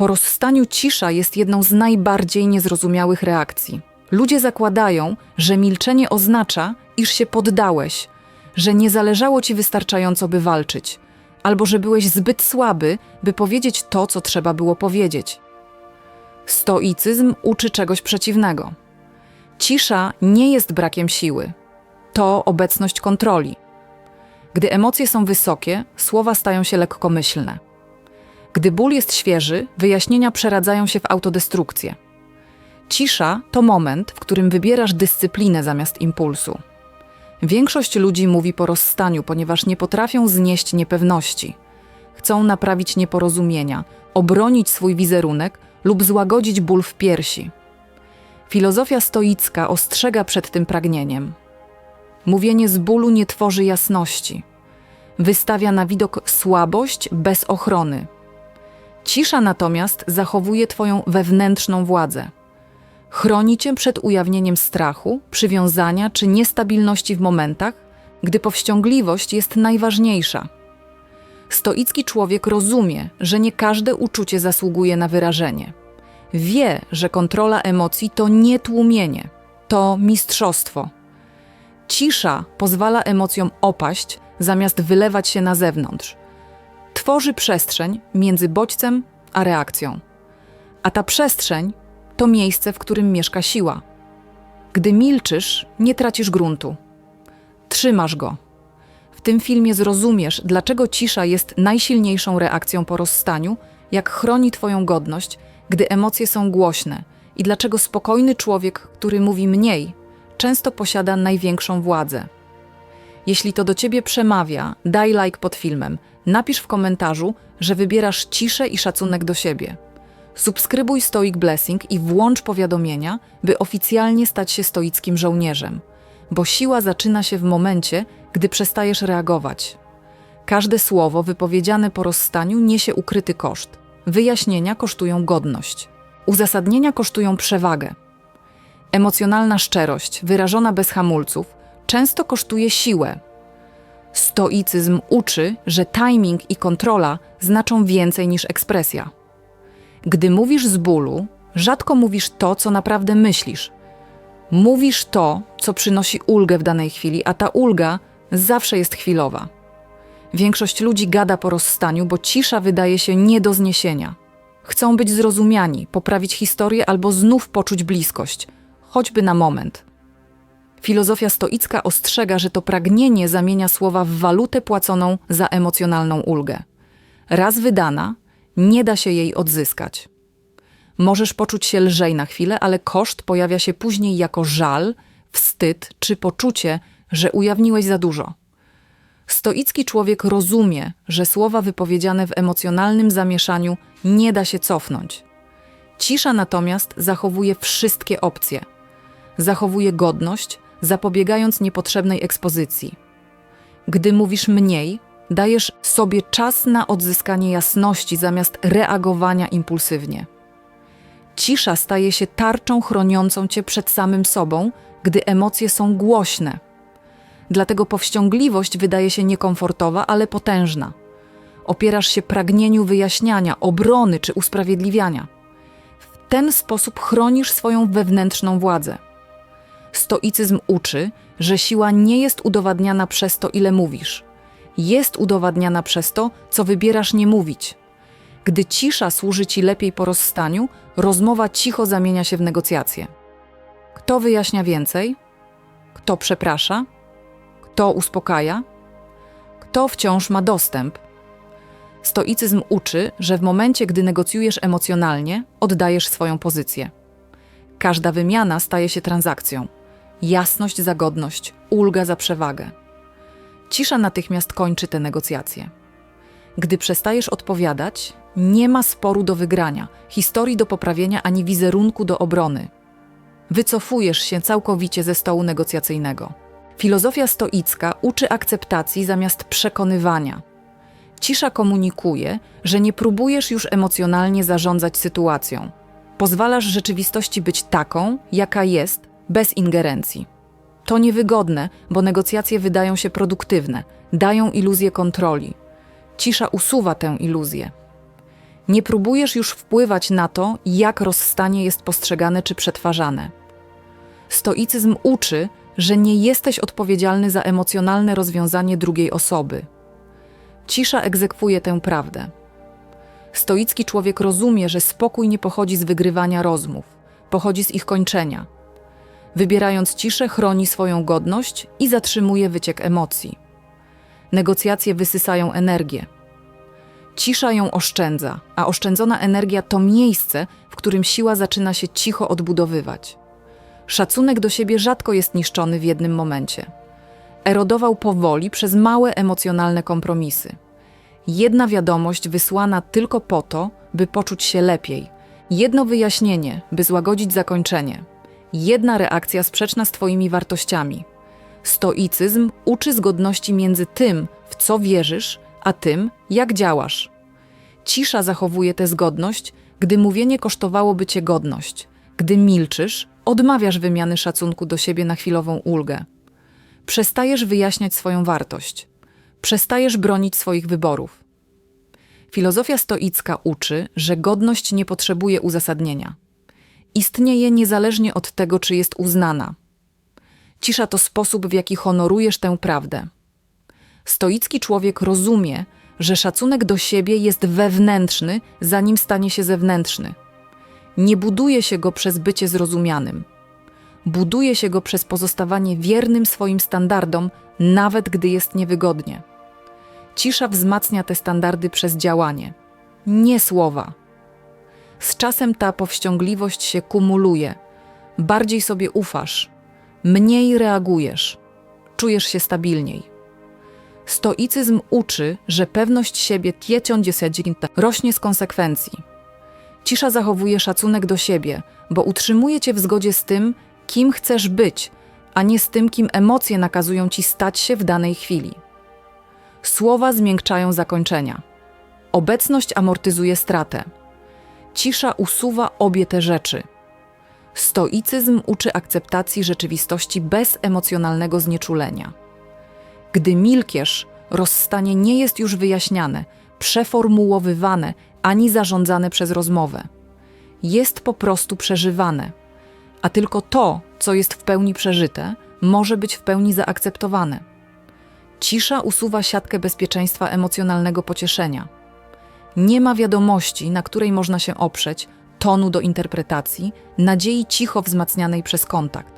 Po rozstaniu cisza jest jedną z najbardziej niezrozumiałych reakcji. Ludzie zakładają, że milczenie oznacza, iż się poddałeś, że nie zależało ci wystarczająco, by walczyć, albo że byłeś zbyt słaby, by powiedzieć to, co trzeba było powiedzieć. Stoicyzm uczy czegoś przeciwnego. Cisza nie jest brakiem siły, to obecność kontroli. Gdy emocje są wysokie, słowa stają się lekkomyślne. Gdy ból jest świeży, wyjaśnienia przeradzają się w autodestrukcję. Cisza to moment, w którym wybierasz dyscyplinę zamiast impulsu. Większość ludzi mówi po rozstaniu, ponieważ nie potrafią znieść niepewności. Chcą naprawić nieporozumienia, obronić swój wizerunek lub złagodzić ból w piersi. Filozofia stoicka ostrzega przed tym pragnieniem. Mówienie z bólu nie tworzy jasności. Wystawia na widok słabość bez ochrony. Cisza natomiast zachowuje Twoją wewnętrzną władzę. Chroni Cię przed ujawnieniem strachu, przywiązania czy niestabilności w momentach, gdy powściągliwość jest najważniejsza. Stoicki człowiek rozumie, że nie każde uczucie zasługuje na wyrażenie. Wie, że kontrola emocji to nie tłumienie, to mistrzostwo. Cisza pozwala emocjom opaść, zamiast wylewać się na zewnątrz. Tworzy przestrzeń między bodźcem a reakcją. A ta przestrzeń to miejsce, w którym mieszka siła. Gdy milczysz, nie tracisz gruntu. Trzymasz go. W tym filmie zrozumiesz, dlaczego cisza jest najsilniejszą reakcją po rozstaniu, jak chroni Twoją godność, gdy emocje są głośne i dlaczego spokojny człowiek, który mówi mniej, często posiada największą władzę. Jeśli to do Ciebie przemawia, daj like pod filmem, napisz w komentarzu, że wybierasz ciszę i szacunek do siebie. Subskrybuj Stoic Blessing i włącz powiadomienia, by oficjalnie stać się stoickim żołnierzem, bo siła zaczyna się w momencie, gdy przestajesz reagować. Każde słowo wypowiedziane po rozstaniu niesie ukryty koszt. Wyjaśnienia kosztują godność. Uzasadnienia kosztują przewagę. Emocjonalna szczerość, wyrażona bez hamulców, często kosztuje siłę. Stoicyzm uczy, że timing i kontrola znaczą więcej niż ekspresja. Gdy mówisz z bólu, rzadko mówisz to, co naprawdę myślisz. Mówisz to, co przynosi ulgę w danej chwili, a ta ulga zawsze jest chwilowa. Większość ludzi gada po rozstaniu, bo cisza wydaje się nie do zniesienia. Chcą być zrozumiani, poprawić historię albo znów poczuć bliskość, choćby na moment. Filozofia stoicka ostrzega, że to pragnienie zamienia słowa w walutę płaconą za emocjonalną ulgę. Raz wydana, nie da się jej odzyskać. Możesz poczuć się lżej na chwilę, ale koszt pojawia się później jako żal, wstyd czy poczucie, że ujawniłeś za dużo. Stoicki człowiek rozumie, że słowa wypowiedziane w emocjonalnym zamieszaniu nie da się cofnąć. Cisza natomiast zachowuje wszystkie opcje. Zachowuje godność, zapobiegając niepotrzebnej ekspozycji. Gdy mówisz mniej, dajesz sobie czas na odzyskanie jasności zamiast reagowania impulsywnie. Cisza staje się tarczą chroniącą cię przed samym sobą, gdy emocje są głośne. Dlatego powściągliwość wydaje się niekomfortowa, ale potężna. Opierasz się pragnieniu wyjaśniania, obrony czy usprawiedliwiania. W ten sposób chronisz swoją wewnętrzną władzę. Stoicyzm uczy, że siła nie jest udowadniana przez to, ile mówisz. Jest udowadniana przez to, co wybierasz nie mówić. Gdy cisza służy ci lepiej po rozstaniu, rozmowa cicho zamienia się w negocjacje. Kto wyjaśnia więcej? Kto przeprasza? Kto uspokaja? Kto wciąż ma dostęp? Stoicyzm uczy, że w momencie, gdy negocjujesz emocjonalnie, oddajesz swoją pozycję. Każda wymiana staje się transakcją. Jasność za godność, ulga za przewagę. Cisza natychmiast kończy te negocjacje. Gdy przestajesz odpowiadać, nie ma sporu do wygrania, historii do poprawienia ani wizerunku do obrony. Wycofujesz się całkowicie ze stołu negocjacyjnego. Filozofia stoicka uczy akceptacji zamiast przekonywania. Cisza komunikuje, że nie próbujesz już emocjonalnie zarządzać sytuacją. Pozwalasz rzeczywistości być taką, jaka jest, bez ingerencji. To niewygodne, bo negocjacje wydają się produktywne, dają iluzję kontroli. Cisza usuwa tę iluzję. Nie próbujesz już wpływać na to, jak rozstanie jest postrzegane czy przetwarzane. Stoicyzm uczy, że nie jesteś odpowiedzialny za emocjonalne rozwiązanie drugiej osoby. Cisza egzekwuje tę prawdę. Stoicki człowiek rozumie, że spokój nie pochodzi z wygrywania rozmów, pochodzi z ich kończenia. Wybierając ciszę, chroni swoją godność i zatrzymuje wyciek emocji. Negocjacje wysysają energię. Cisza ją oszczędza, a oszczędzona energia to miejsce, w którym siła zaczyna się cicho odbudowywać. Szacunek do siebie rzadko jest niszczony w jednym momencie. Erodował powoli przez małe emocjonalne kompromisy. Jedna wiadomość wysłana tylko po to, by poczuć się lepiej. Jedno wyjaśnienie, by złagodzić zakończenie. Jedna reakcja sprzeczna z Twoimi wartościami. Stoicyzm uczy zgodności między tym, w co wierzysz, a tym, jak działasz. Cisza zachowuje tę zgodność, gdy mówienie kosztowałoby Cię godność. Gdy milczysz, odmawiasz wymiany szacunku do siebie na chwilową ulgę. Przestajesz wyjaśniać swoją wartość. Przestajesz bronić swoich wyborów. Filozofia stoicka uczy, że godność nie potrzebuje uzasadnienia. Istnieje niezależnie od tego, czy jest uznana. Cisza to sposób, w jaki honorujesz tę prawdę. Stoicki człowiek rozumie, że szacunek do siebie jest wewnętrzny, zanim stanie się zewnętrzny. Nie buduje się go przez bycie zrozumianym. Buduje się go przez pozostawanie wiernym swoim standardom, nawet gdy jest niewygodnie. Cisza wzmacnia te standardy przez działanie, nie słowa. Z czasem ta powściągliwość się kumuluje. Bardziej sobie ufasz, mniej reagujesz, czujesz się stabilniej. Stoicyzm uczy, że pewność siebie rośnie z konsekwencji. Cisza zachowuje szacunek do siebie, bo utrzymuje cię w zgodzie z tym, kim chcesz być, a nie z tym, kim emocje nakazują ci stać się w danej chwili. Słowa zmiękczają zakończenia. Obecność amortyzuje stratę. Cisza usuwa obie te rzeczy. Stoicyzm uczy akceptacji rzeczywistości bez emocjonalnego znieczulenia. Gdy milkiesz, rozstanie nie jest już wyjaśniane, przeformułowywane ani zarządzane przez rozmowę. Jest po prostu przeżywane, a tylko to, co jest w pełni przeżyte, może być w pełni zaakceptowane. Cisza usuwa siatkę bezpieczeństwa emocjonalnego pocieszenia. Nie ma wiadomości, na której można się oprzeć, tonu do interpretacji, nadziei cicho wzmacnianej przez kontakt.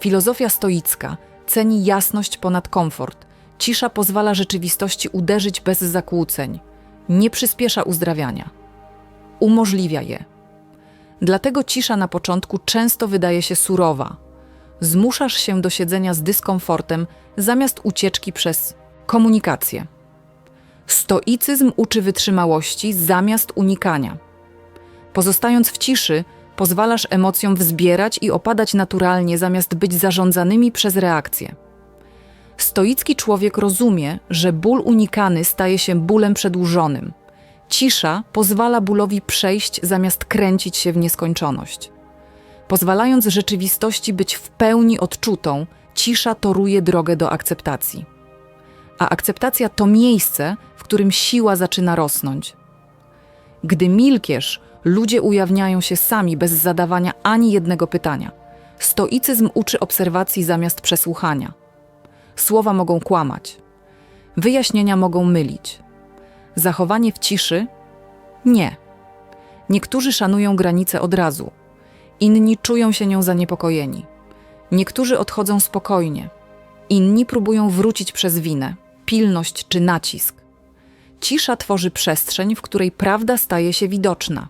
Filozofia stoicka ceni jasność ponad komfort. Cisza pozwala rzeczywistości uderzyć bez zakłóceń. Nie przyspiesza uzdrawiania. Umożliwia je. Dlatego cisza na początku często wydaje się surowa. Zmuszasz się do siedzenia z dyskomfortem zamiast ucieczki przez komunikację. Stoicyzm uczy wytrzymałości zamiast unikania. Pozostając w ciszy, pozwalasz emocjom wzbierać i opadać naturalnie, zamiast być zarządzanymi przez reakcje. Stoicki człowiek rozumie, że ból unikany staje się bólem przedłużonym. Cisza pozwala bólowi przejść zamiast kręcić się w nieskończoność. Pozwalając rzeczywistości być w pełni odczutą, cisza toruje drogę do akceptacji. A akceptacja to miejsce, w którym siła zaczyna rosnąć. Gdy milkiesz, ludzie ujawniają się sami bez zadawania ani jednego pytania. Stoicyzm uczy obserwacji zamiast przesłuchania. Słowa mogą kłamać, wyjaśnienia mogą mylić. Zachowanie w ciszy? Nie. Niektórzy szanują granicę od razu, inni czują się nią zaniepokojeni. Niektórzy odchodzą spokojnie, inni próbują wrócić przez winę, pilność czy nacisk. Cisza tworzy przestrzeń, w której prawda staje się widoczna.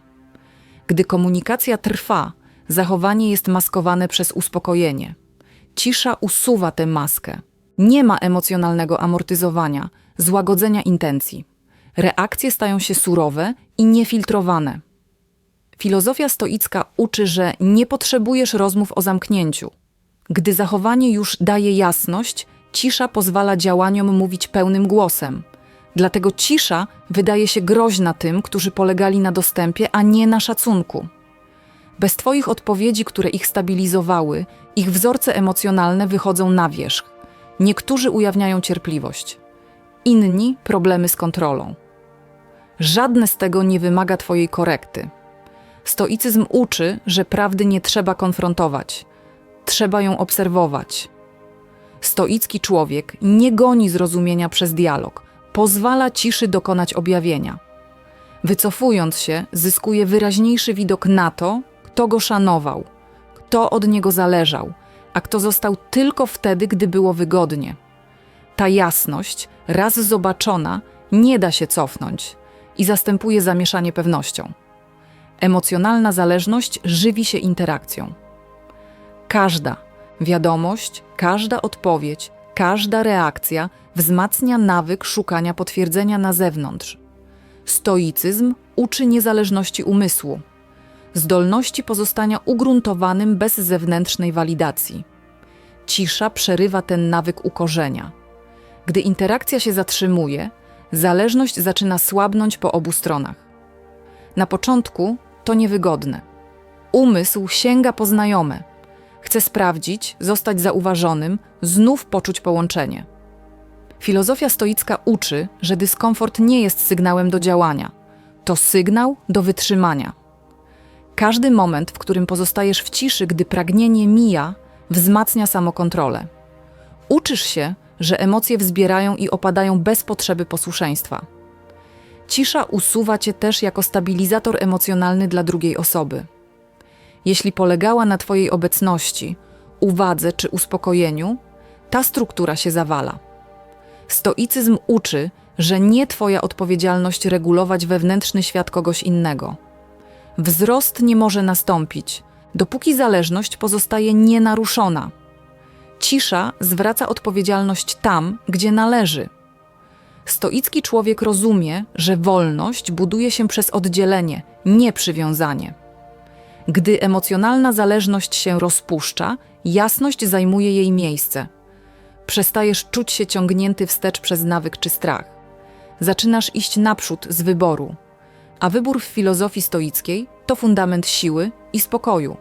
Gdy komunikacja trwa, zachowanie jest maskowane przez uspokojenie. Cisza usuwa tę maskę. Nie ma emocjonalnego amortyzowania, złagodzenia intencji. Reakcje stają się surowe i niefiltrowane. Filozofia stoicka uczy, że nie potrzebujesz rozmów o zamknięciu. Gdy zachowanie już daje jasność, cisza pozwala działaniom mówić pełnym głosem. Dlatego cisza wydaje się groźna tym, którzy polegali na dostępie, a nie na szacunku. Bez Twoich odpowiedzi, które ich stabilizowały, ich wzorce emocjonalne wychodzą na wierzch. Niektórzy ujawniają cierpliwość, inni problemy z kontrolą. Żadne z tego nie wymaga Twojej korekty. Stoicyzm uczy, że prawdy nie trzeba konfrontować, trzeba ją obserwować. Stoicki człowiek nie goni zrozumienia przez dialog, pozwala ciszy dokonać objawienia. Wycofując się, zyskuje wyraźniejszy widok na to, kto go szanował, kto od niego zależał, a kto został tylko wtedy, gdy było wygodnie. Ta jasność, raz zobaczona, nie da się cofnąć i zastępuje zamieszanie pewnością. Emocjonalna zależność żywi się interakcją. Każda wiadomość, każda odpowiedź, każda reakcja wzmacnia nawyk szukania potwierdzenia na zewnątrz. Stoicyzm uczy niezależności umysłu, zdolności pozostania ugruntowanym bez zewnętrznej walidacji. Cisza przerywa ten nawyk u korzenia. Gdy interakcja się zatrzymuje, zależność zaczyna słabnąć po obu stronach. Na początku to niewygodne. Umysł sięga po znajome. Chce sprawdzić, zostać zauważonym, znów poczuć połączenie. Filozofia stoicka uczy, że dyskomfort nie jest sygnałem do działania, to sygnał do wytrzymania. Każdy moment, w którym pozostajesz w ciszy, gdy pragnienie mija, wzmacnia samokontrolę. Uczysz się, że emocje wzbierają i opadają bez potrzeby posłuszeństwa. Cisza usuwa cię też jako stabilizator emocjonalny dla drugiej osoby. Jeśli polegała na Twojej obecności, uwadze czy uspokojeniu, ta struktura się zawala. Stoicyzm uczy, że nie Twoja odpowiedzialność regulować wewnętrzny świat kogoś innego. Wzrost nie może nastąpić, dopóki zależność pozostaje nienaruszona. Cisza zwraca odpowiedzialność tam, gdzie należy. Stoicki człowiek rozumie, że wolność buduje się przez oddzielenie, nie przywiązanie. Gdy emocjonalna zależność się rozpuszcza, jasność zajmuje jej miejsce. Przestajesz czuć się ciągnięty wstecz przez nawyk czy strach. Zaczynasz iść naprzód z wyboru. A wybór w filozofii stoickiej to fundament siły i spokoju.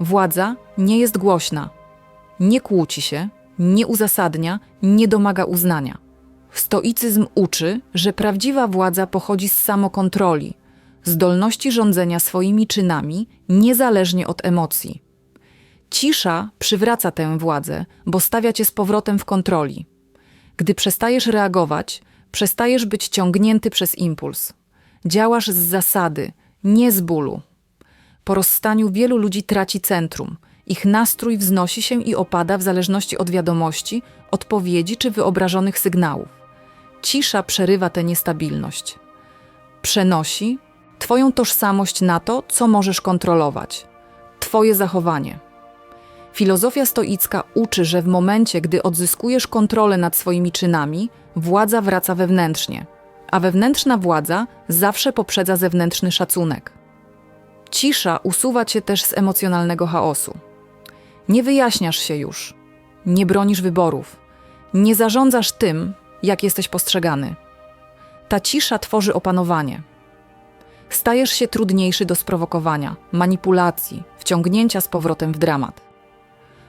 Władza nie jest głośna, nie kłóci się, nie uzasadnia, nie domaga uznania. Stoicyzm uczy, że prawdziwa władza pochodzi z samokontroli, zdolności rządzenia swoimi czynami niezależnie od emocji. Cisza przywraca tę władzę, bo stawia cię z powrotem w kontroli. Gdy przestajesz reagować, przestajesz być ciągnięty przez impuls. Działasz z zasady, nie z bólu. Po rozstaniu wielu ludzi traci centrum. Ich nastrój wznosi się i opada w zależności od wiadomości, odpowiedzi czy wyobrażonych sygnałów. Cisza przerywa tę niestabilność. Przenosi Twoją tożsamość na to, co możesz kontrolować Twoje zachowanie. Filozofia stoicka uczy, że w momencie, gdy odzyskujesz kontrolę nad swoimi czynami, władza wraca wewnętrznie, a wewnętrzna władza zawsze poprzedza zewnętrzny szacunek. Cisza usuwa cię też z emocjonalnego chaosu. Nie wyjaśniasz się już, nie bronisz wyborów, nie zarządzasz tym, jak jesteś postrzegany. Ta cisza tworzy opanowanie. Stajesz się trudniejszy do sprowokowania, manipulacji, wciągnięcia z powrotem w dramat.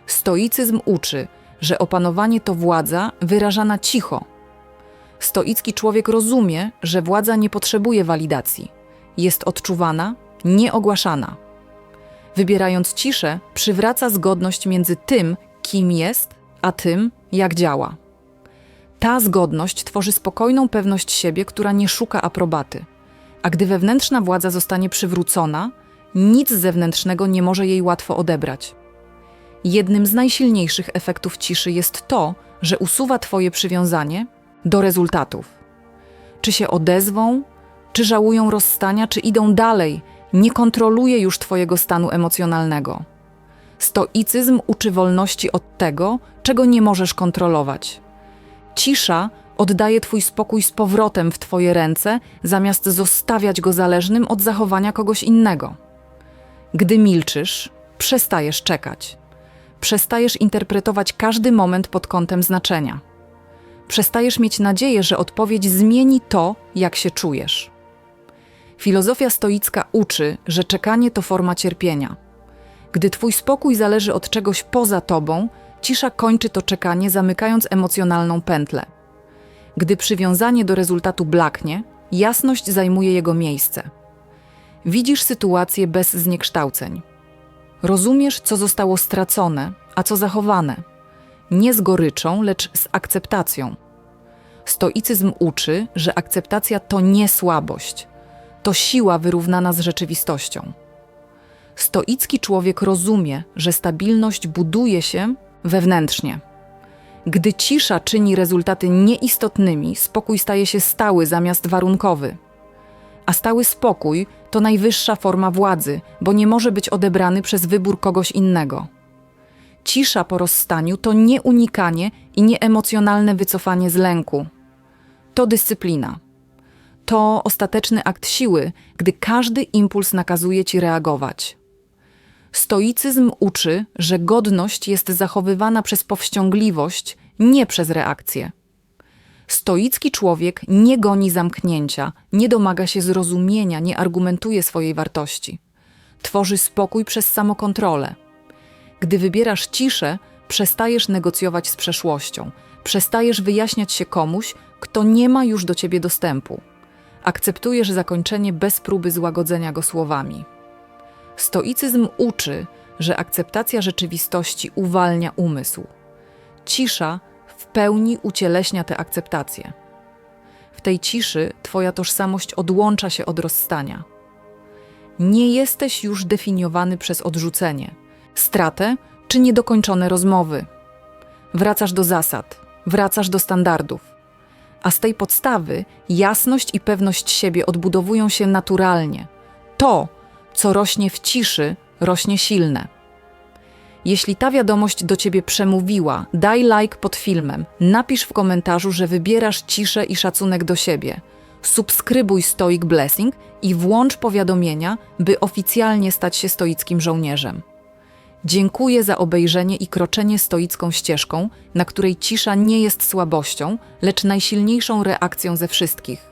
Stoicyzm uczy, że opanowanie to władza wyrażana cicho. Stoicki człowiek rozumie, że władza nie potrzebuje walidacji, jest odczuwana, nieogłaszana. Wybierając ciszę, przywraca zgodność między tym, kim jest, a tym, jak działa. Ta zgodność tworzy spokojną pewność siebie, która nie szuka aprobaty. A gdy wewnętrzna władza zostanie przywrócona, nic zewnętrznego nie może jej łatwo odebrać. Jednym z najsilniejszych efektów ciszy jest to, że usuwa Twoje przywiązanie do rezultatów. Czy się odezwą, czy żałują rozstania, czy idą dalej, nie kontroluje już Twojego stanu emocjonalnego. Stoicyzm uczy wolności od tego, czego nie możesz kontrolować. Cisza oddaje Twój spokój z powrotem w Twoje ręce, zamiast zostawiać go zależnym od zachowania kogoś innego. Gdy milczysz, przestajesz czekać. Przestajesz interpretować każdy moment pod kątem znaczenia. Przestajesz mieć nadzieję, że odpowiedź zmieni to, jak się czujesz. Filozofia stoicka uczy, że czekanie to forma cierpienia. Gdy twój spokój zależy od czegoś poza tobą, cisza kończy to czekanie, zamykając emocjonalną pętlę. Gdy przywiązanie do rezultatu blaknie, jasność zajmuje jego miejsce. Widzisz sytuację bez zniekształceń. Rozumiesz, co zostało stracone, a co zachowane. Nie z goryczą, lecz z akceptacją. Stoicyzm uczy, że akceptacja to nie słabość, to siła wyrównana z rzeczywistością. Stoicki człowiek rozumie, że stabilność buduje się wewnętrznie. Gdy cisza czyni rezultaty nieistotnymi, spokój staje się stały zamiast warunkowy. A stały spokój to najwyższa forma władzy, bo nie może być odebrany przez wybór kogoś innego. Cisza po rozstaniu to nie unikanie i nie emocjonalne wycofanie z lęku. To dyscyplina. To ostateczny akt siły, gdy każdy impuls nakazuje ci reagować. Stoicyzm uczy, że godność jest zachowywana przez powściągliwość, nie przez reakcję. Stoicki człowiek nie goni zamknięcia, nie domaga się zrozumienia, nie argumentuje swojej wartości. Tworzy spokój przez samokontrolę. Gdy wybierasz ciszę, przestajesz negocjować z przeszłością, przestajesz wyjaśniać się komuś, kto nie ma już do ciebie dostępu. Akceptujesz zakończenie bez próby złagodzenia go słowami. Stoicyzm uczy, że akceptacja rzeczywistości uwalnia umysł. Cisza w pełni ucieleśnia tę akceptację. W tej ciszy Twoja tożsamość odłącza się od rozstania. Nie jesteś już definiowany przez odrzucenie, stratę czy niedokończone rozmowy. Wracasz do zasad, wracasz do standardów. A z tej podstawy jasność i pewność siebie odbudowują się naturalnie. To, co rośnie w ciszy, rośnie silne. Jeśli ta wiadomość do ciebie przemówiła, daj like pod filmem, napisz w komentarzu, że wybierasz ciszę i szacunek do siebie. Subskrybuj Stoic Blessing i włącz powiadomienia, by oficjalnie stać się stoickim żołnierzem. Dziękuję za obejrzenie i kroczenie stoicką ścieżką, na której cisza nie jest słabością, lecz najsilniejszą reakcją ze wszystkich.